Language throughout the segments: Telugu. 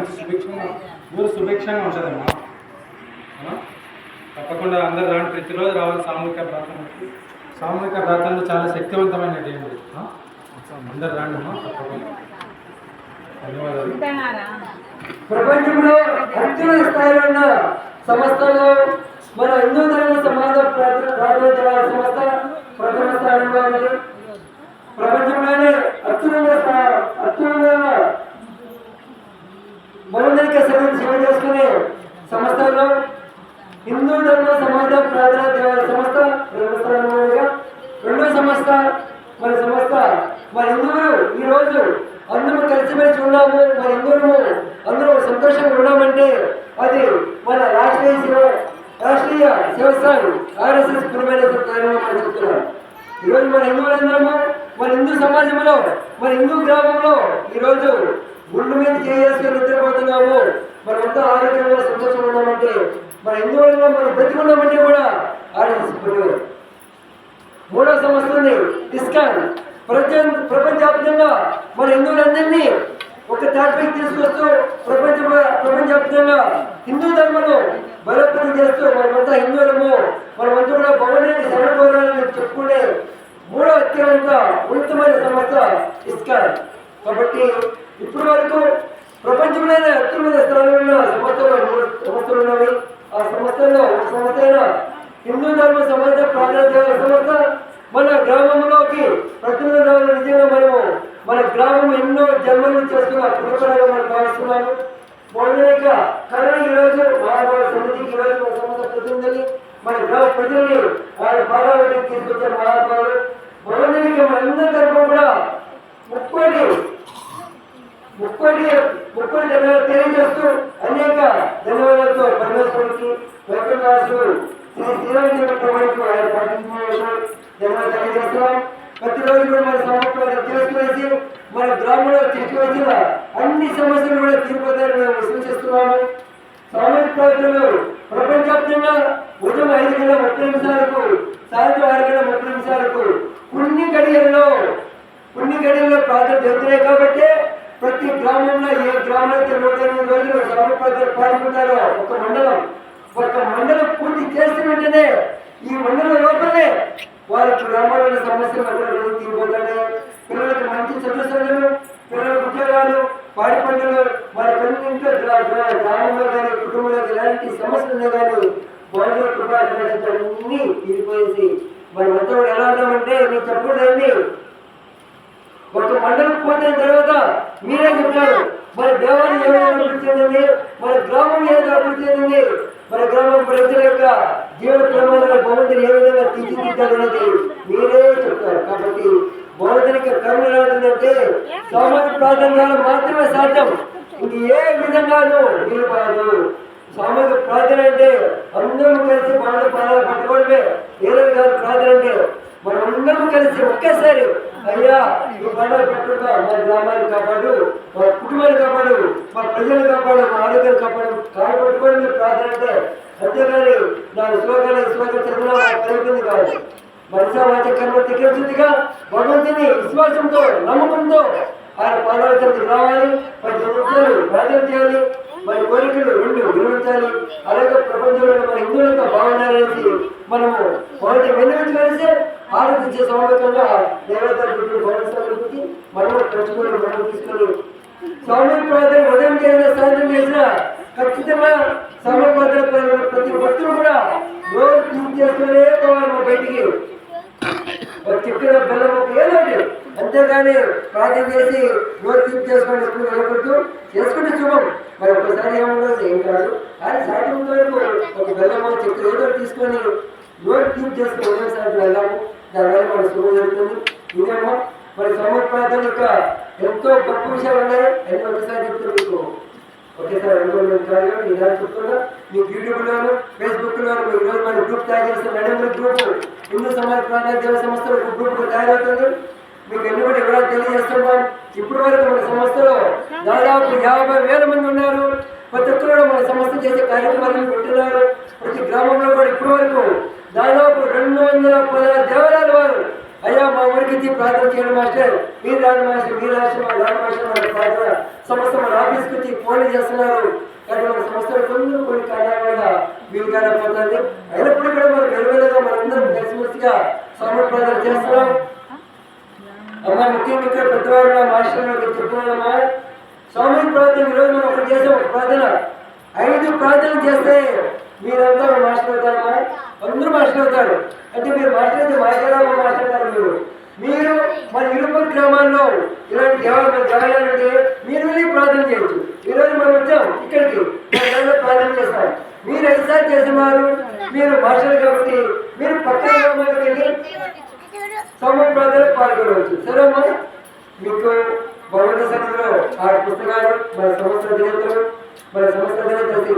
మంచి సుభిక్షంగా ఊరు సుభిక్షంగా ఉంటుందమ్మా? తప్పకుండా అందరు రాండి ప్రతిరోజు రావాలి సామూహిక ప్రార్థనకి సామూహిక ప్రార్థనలు చాలా శక్తివంతమైనటువంటి ఆ? అందరు రాండి అమ్మా తప్పకుండా. ధన్యవాదాలు. ప్రపంచంలో అత్యున్నత స్థాయిలో ఉన్న సంస్థలు మన హిందూ ధర్మ సమాజ ప్రార్థ- ప్రార్థన జనాల సంస్థ హిందూ ధర్మ సమాజ ప్రార్థన సంస్థ రెండో స్థానంలో రెండో సంస్థ మరి సంస్థ మరి హిందువులు ఈ రోజు అందరూ కలిసిమెలిసి ఉన్నాము మరి హిందువులు అందరూ సంతోషంగా ఉన్నామంటే అది మన రాష్ట్రీయ శివ రాష్ట్రీయ శివస్థాన్ ఆర్ఎస్ఎస్ పురమైన కార్యక్రమం చెప్తున్నాం ఈరోజు మన హిందువులందరము మన హిందూ సమాజంలో మన హిందూ గ్రామంలో ఈరోజు గుండు మీద చేయాల్సిన నిద్రపోతున్నాము. మనమంతా ఆరోగ్యంగా సంతోషంగా ఉన్నామంటే మన హిందువులలో మనం బ్రతికున్నామంటే కూడా ఆర్ఎస్ఎస్ మూడో సంస్థ ఉంది ఇస్కాన్ ప్రపంచ ప్రపంచవ్యాప్తంగా మన హిందువులందరినీ ఒక తాటిపైకి తీసుకొస్తూ ప్రపంచ ప్రపంచవ్యాప్తంగా హిందూ ధర్మను బలోపేతం చేస్తూ మనమంతా హిందువులము. మనమంతా కూడా భవనాన్ని శరణకోరాలని చెప్పుకునే మూడో అత్యంత ఉన్నతమైన సంస్థ ఇస్కాన్ కాబట్టి ఇప్పటి వరకు ప్రపంచంలోనే అత్యున్నత స్థానంలో ఉన్న సంస్థలు మూడు సంస్థలు ఉన్నవి ఆ సంస్థల్లో ఒక సంస్థ అయిన హిందూ ధర్మ సమాజ ప్రార్థన దేవాలయ సంస్థ మన గ్రామంలోకి ప్రతినిధి రావాలని నిజంగా మనము మన గ్రామం ఎన్నో జన్మలు చేసుకున్న పురపరంగా మనం భావిస్తున్నాము మొదలైక కరణ ఈరోజు మహాభారత సమితికి ఈరోజు మన సంస్థ ప్రతినిధులు మన గ్రామ ప్రజల్ని వారి మహాభావులు మనందరి తరఫున కూడా ముక్కోటి ధన్యవాదాలు తెలియజేస్తూ అనేక ధన్యవాదాలతో పరమేశ్వరుడికి వెంకటరాజు శ్రీ ఆయన ధన్యవాదాలు తెలియజేస్తున్నాం ప్రతిరోజు కూడా మన సమర్పణ చేసుకునేసి మన గ్రామంలో తీసుకువచ్చిన అన్ని సమస్యలు కూడా తీరిపోతాయని మేము సూచిస్తున్నాము సామాజిక ప్రవర్తనలు ప్రపంచవ్యాప్తంగా ఉదయం ఐదు గంటల ముప్పై నిమిషాలకు సాయంత్రం ఆరు గంటల ముప్పై నిమిషాలకు కొన్ని గడియల్లో కొన్ని గడియల్లో ప్రార్థన జరుగుతున్నాయి కాబట్టి ప్రతి గ్రామంలో ఏ గ్రామంలో నూట ఎనిమిది రోజులు సమర్పణ పాల్గొంటారో ఒక మండలం ఒక మండలం పూర్తి చేసిన వెంటనే ఈ మండలం లోపలే వారి గ్రామాలలో సమస్యలు అందరూ తీరిపోతాయి పిల్లలకు మంచి చదువులు పిల్లలకు ఉద్యోగాలు వారి పంటలు వారి ఇంట్లో గ్రామంలో కానీ కుటుంబంలో ఎలాంటి సమస్యలు ఉన్నా కానీ బాగా కృపాన్ని తీరిపోయేసి మరి మొత్తం ఎలా ఉన్నామంటే మీరు చెప్పకూడదండి ఒక మండలం పోయిన తర్వాత మీరే చెప్తారు మరి దేవాలయం ఏ అభివృద్ధి చెందండి మరి గ్రామం ఏదో అభివృద్ధి చెందండి మరి జీవన ప్రమాణాల భగవంతుడు ఏ విధంగా తీర్చిదిద్దాలనేది మీరే చెప్తారు. కాబట్టి భగవంతునికి కరుణ రాదంటే సామాజిక ప్రార్థనలు మాత్రమే సాధ్యం. ఇది ఏ విధంగానూ నిలబడదు. సామాజిక ప్రార్థన అంటే అందరం కలిసి బాధ పాదాలు పట్టుకోవడమే. ఏదో కాదు ప్రార్థన అంటే మనం కలిసి ఒక్కసారి అయ్యా నువ్వు పండుగ పెట్టుకుంటా. మా గ్రామాన్ని కాపాడు మా కుటుంబాన్ని కాపాడు మా ప్రజలు కాపాడు మా ఆరోగ్యాన్ని కాపాడు. కాలు పట్టుకోవడం మీరు ప్రార్థన అంతేగాని నా శ్లోకాలు శ్లోకం చదివినా కలుగుతుంది కాదు. మనసా వాచ కర్మ తిరుగుతుందిగా భగవంతుని విశ్వాసంతో నమ్మకంతో ఆయన పాదాల చెంతకు రావాలి. మరి నిమిషాలు ప్రార్థన చేయాలి. మరి కోరికలు రెండు నిర్వహించాలి అలాగే ప్రపంచంలో మన హిందువులతో బాగుండాలనేసి మనము వచ్చే సమవేతంగా దేవతల గురించి భరోసా గురించి మనము పెంచుకొని మనం తీసుకొని స్వామి ప్రార్థన ఉదయం చేసిన సాయంత్రం చేసిన ఖచ్చితంగా స్వామి ప్రార్థన ప్రతి భక్తులు కూడా రోజు పూజ చేసుకునే పోవాలి మా బయటికి. చెప్పిన బెల్లం ఏదండి అంతేగాని ప్రార్థన చేసి రోజు తీపి చేసుకొని ఎప్పుడు వెళ్ళకూడదు. చేసుకుంటే శుభం. మరి ఒకసారి ఏముండదు ఏం కాదు. కానీ సాయంత్రం వరకు ఒక బెల్లమో చెట్టు ఏదో తీసుకొని రోజు తీపి చేసుకుని ఉదయం సాయంత్రం వెళ్ళాము దానివల్ల మన శుభం జరుగుతుంది ఇదేమో మరి సమర్పణ యొక్క ఎంతో గొప్ప విషయాలు ఉన్నాయి అన్ని ఒకసారి చెప్తాను మీకు ఒకేసారి అనుకోండి వందల నిమిషాలు నిదానం చెప్తున్నా మీకు యూట్యూబ్లోను ఫేస్బుక్లోను మీరు ఈరోజు మన గ్రూప్ తయారు చేస్తున్న నడుముల గ్రూప్ హిందూ సమాజ ప్రాంత దేవ సంస్థలో ఒక గ్రూప్ తయారవుతుంది మీకు ఎన్ని కూడా వివరాలు తెలియజేస్తున్నాం ఇప్పటి వరకు మన సంస్థలో దాదాపు యాభై వేల మంది ఉన్నారు ప్రతి ఒక్కరు మన సంస్థ చేసే కార్యక్రమాలను పెట్టున్నారు ప్రతి గ్రామంలో కూడా ఇప్పటి వరకు దాదాపు రెండు వందల పదహారు దేవాలయాల వారు. అయ్యా మా ఊరికి ఇచ్చి ప్రార్థన చేయడం మాస్టర్. మీరు రాని మాస్టర్. మీరు రాసిన మా రాని మాస్టర్. మన ప్రార్థన సంస్థ మన ఆఫీస్కి వచ్చి ఫోన్లు చేస్తున్నారు. కానీ మన సంస్థలో కొన్ని కొన్ని కారణాల వల్ల వీలు కాలేకపోతుంది అయినప్పుడు కూడా మనం వెలువెలుగా మనందరం కలిసిమెలిసిగా సమయ ప్రార్థన చేస్తున్నాం. అమ్మా ముఖ్యంగా ఇక్కడ పెద్దవారు మాస్టర్ చెప్తున్నానమ్మా. స్వామి ప్రార్థన ఈరోజు మనం ఒకటి చేసాం. ఒక ప్రార్థన. ఐదు ప్రార్థనలు చేస్తే మీరంతా మాస్టర్ అవుతారమ్మా అందరూ మాస్టర్ అవుతారు. అంటే మీరు మాస్టర్ అయితే మాస్టర్ మాస్టర్ అవుతారు మీరు. మీరు మన ఇరుపూరు గ్రామాల్లో ఇలాంటి దేవాలయం దేవాలయాలంటే మీరు వెళ్ళి ప్రార్థన చేయొచ్చు. ఈరోజు మనం వచ్చాం ఇక్కడికి. ప్రార్థన చేస్తాం. మీరు ఎక్సైజ్ చేసేవారు మీరు మాస్టర్ కాబట్టి మీరు పక్కన గ్రామాలకు వెళ్ళి సమయ ప్రాంతాలకు పాల్గొనవచ్చు. సరేమ్మా మీకు భగవంత సన్నిధిలో ఆ పుస్తకాలు మన సంస్థ అధినేతలు మన సంస్థ అధినేత శ్రీ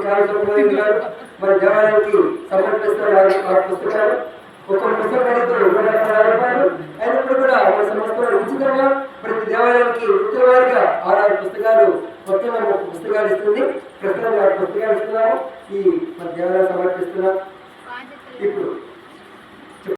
గారు మన దేవాలయానికి సమర్పిస్తారు ఆ- పుస్తకాలు. ఒక పుస్తకం అయితే రెండు యాభై రూపాయలు. అయినప్పుడు కూడా మన సంస్థలో ఉచితంగా ప్రతి దేవాలయానికి ఉత్తరవారిగా ఆరు పుస్తకాలు మొత్తం మనం పుస్తకాలు ఇస్తుంది. ప్రస్తుతం పుస్తకాలు ఇస్తున్నాము. ఈ మన దేవాలయం సమర్పిస్తున్నాం ఇప్పుడు